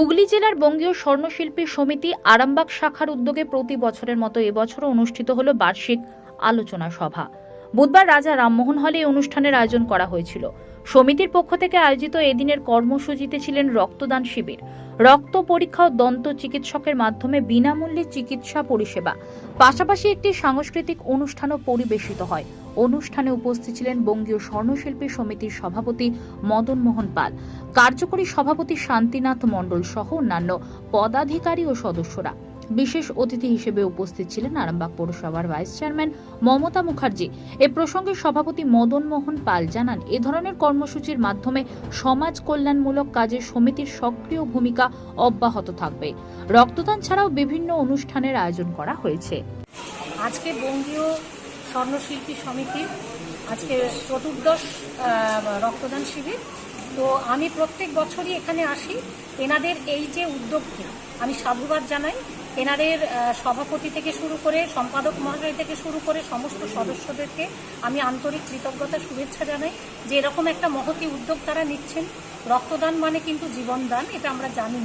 হুগলি জেলার বঙ্গীয় স্বর্ণশিল্পী সমিতি আরামবাগ শাখার উদ্যোগে প্রতি বছরের মতো এবছর অনুষ্ঠিত হল বার্ষিক আলোচনা সভা। বুধবার রাজা রামমোহন হলে এই অনুষ্ঠানের আয়োজন করা হয়েছিল। সমিতির পক্ষ থেকে আয়োজিত এদিনের কর্মসূচিতে ছিলেন রক্তদান শিবির। রক্ত পরীক্ষা ও দন্ত চিকিৎসকের মাধ্যমে বিনামূল্যে চিকিৎসা পরিষেবা। পাশাপাশি একটি সাংস্কৃতিক অনুষ্ঠানও পরিবেশিত হয়। অনুষ্ঠানে উপস্থিত ছিলেন বঙ্গীয় স্বর্ণশিল্পী সমিতির সভাপতি মদন মোহন পাল, কার্যকরী সভাপতি শান্তিনাথ মণ্ডল সহ অন্যান্য পদাধিকারী ও সদস্যরা। বিশেষ অতিথি হিসেবে উপস্থিত ছিলেন আরামবাগ পৌরসভার ভাইস চেয়ারম্যান মমতা মুখার্জি। এ প্রসঙ্গে সভাপতি মদন মোহন পাল জানান, এ ধরনের কর্মসূচির মাধ্যমে সমাজ কল্যাণমূলক কাজে সমিতির সক্রিয় ভূমিকা অব্যাহত থাকবে। রক্তদান ছাড়াও বিভিন্ন অনুষ্ঠানের আয়োজন করা হয়েছে। আজকে বঙ্গীয় স্বর্ণশিল্পী সমিতি আজকে চতুর্দশ রক্তদান শিবির। তো আমি প্রত্যেক বছরই এখানে আসি। এনাদের এই যে উদ্যোগটি আমি সাধুবাদ জানাই। এনাদের সভাপতি থেকে শুরু করে, সম্পাদক মহাশয় থেকে শুরু করে সমস্ত সদস্যদেরকে আমি আন্তরিক কৃতজ্ঞতা, শুভেচ্ছা জানাই যে এরকম একটা মহতি উদ্যোগ তারা নিচ্ছেন। রক্তদান মানে কিন্তু জীবনদান, এটা আমরা জানি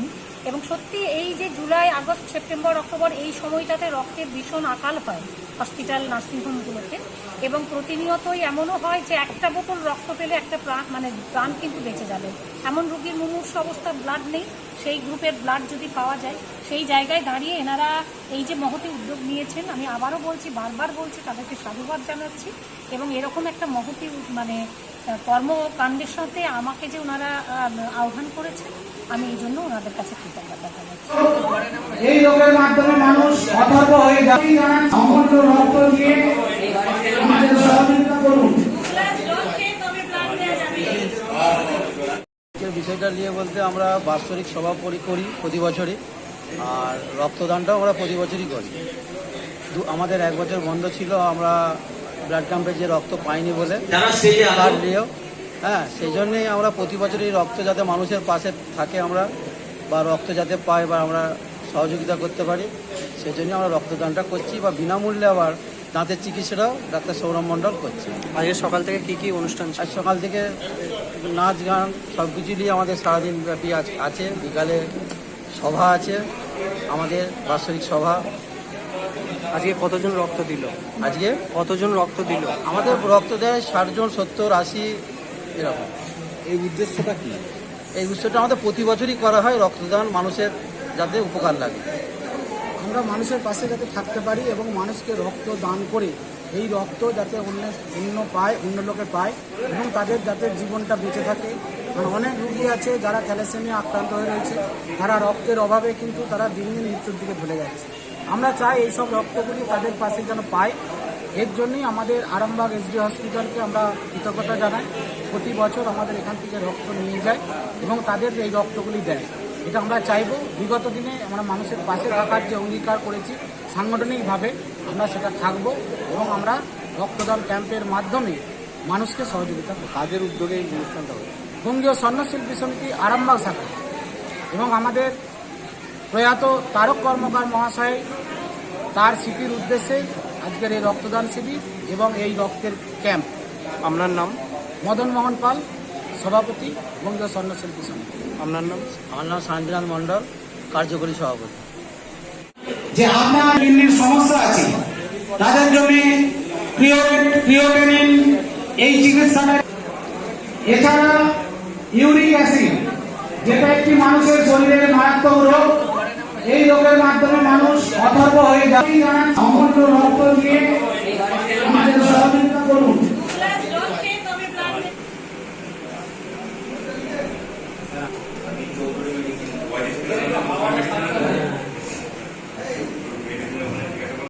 এবং সত্যি এই যে জুলাই, আগস্ট, সেপ্টেম্বর, অক্টোবর এই সময়টাতে রক্তের ভীষণ আকাল হয় হসপিটাল, নার্সিংহোমগুলোতে। এবং প্রতিনিয়তই এমনও হয় যে একটা বোতল রক্ত পেলে একটা প্রাণ মানে প্রাণ কিন্তু বেঁচে যাবে। এমন রোগীর মুমূর্ষ অবস্থা ব্লাড নেই। সেই গ্রুপের ব্লাড যদি পাওয়া যায়, সেই জায়গায় দাঁড়িয়ে এনারা এই যে মহতি উদ্যোগ নিয়েছেন, আমি আবারও বলছি, বারবার বলছি, তাদেরকে সাধুবাদ জানাচ্ছি এবং এরকম একটা মহতি মানে কর্মকাণ্ডের সাথে আমাকে যে ওনারা আহ্বান করেছেন, আমি এই জন্য ওনাদের কাছে কৃতজ্ঞতা জানাচ্ছি। এই রোগের মাধ্যমে মানুষ হয়ে আমাদের সহযোগিতা করুন বিষয়টা নিয়ে বলতে আমরা বাৎসরিক সভা করি প্রতি বছরই। আর রক্তদানটাও আমরা প্রতি বছরই করি। আমাদের এক বছর বন্ধ ছিল আমরা ব্লাড ক্যাম্পে যে রক্ত পাইনি বলে কার্ড নিয়েও হ্যাঁ সেই জন্যেই আমরা প্রতি বছরই রক্ত যাতে মানুষের পাশে থাকে আমরা বা রক্ত যাতে পাই বা আমরা সহযোগিতা করতে পারি সেই জন্যই আমরা রক্তদানটা করছি বা বিনামূল্যে আবার দাঁতের চিকিৎসাটাও ডাক্তার সৌরভ মণ্ডল করছে। আজকে সকাল থেকে কি কি অনুষ্ঠান আজ সকাল থেকে নাচ গান সব কিছু নিয়ে আমাদের সারাদিন ব্যাপী আজ- আছে। বিকালে সভা আছে আমাদের বাৎসরিক সভা। আজকে কতজন রক্ত দিল? আজকে? কতজন রক্ত দিল? আমাদের রক্ত দেয় ষাট জন সত্তর আশি এরকম। এই উদ্দেশ্যটা কি? এই উৎসবটা আমাদের প্রতি বছরই করা হয় রক্তদান মানুষের যাতে উপকার লাগে। আমরা মানুষের পাশে যাতে থাকতে পারি এবং মানুষকে রক্ত দান করে, এই রক্ত যাতে অন্য অন্য পায়, অন্য লোকে পায় এবং তাদের যাতে জীবনটা বেঁচে থাকে। অনেক রুগী আছে যারা থ্যালাসেমিয়া আক্রান্ত হয়ে রয়েছে। তারা রক্তের অভাবে কিন্তু তারা দিন দিন মৃত্যুর দিকে ভুলে যাচ্ছে। আমরা চাই এইসব রক্তগুলি তাদের পাশে যেন পায়। এর জন্যই আমাদের আরামবাগ এসডি হসপিটালকে আমরা কৃতজ্ঞতা জানাই। প্রতি বছর আমাদের এখান থেকে রক্ত নিয়ে যায় এবং তাদের এই রক্তগুলি দেয়। এটা আমরা চাইব। বিগত দিনে আমরা মানুষের পাশে থাকার যে অঙ্গীকার করেছি সাংগঠনিকভাবে আমরা সেটা থাকব এবং আমরা রক্তদান ক্যাম্পের মাধ্যমে মানুষকে সহযোগিতা করব। কাজের উদ্যোগে এই অনুষ্ঠানটা হচ্ছে বঙ্গীয় স্বর্ণশিল্পী সমিতি আরামবাগ শাখা এবং আমাদের প্রয়াত তারক কর্মকার মহাশয় তার স্মৃতির উদ্দেশ্যে আজকের এই রক্তদান শিবির এবং এই রক্তের ক্যাম্প। আপনার নাম? মদন মোহন পাল। সভাপতি বঙ্গীয় স্বর্ণশিল্পী সমিতি। আপনার নাম? আমার নাম শান্তিনাথ মণ্ডল কার্যকরী সভাপতি। যে আপনার সমস্যা আছে তাদের জন্য ক্রিওটেনিন এই চিকিৎসাটা এছাড়া ইউরিক অ্যাসিড যেটা একটি মানুষের শরীরের মারাত্মক রোগ এই রোগের মাধ্যমে মানুষ অথর্ব হয়ে যায়। অমূল্য রক্ত দিয়ে আমাদের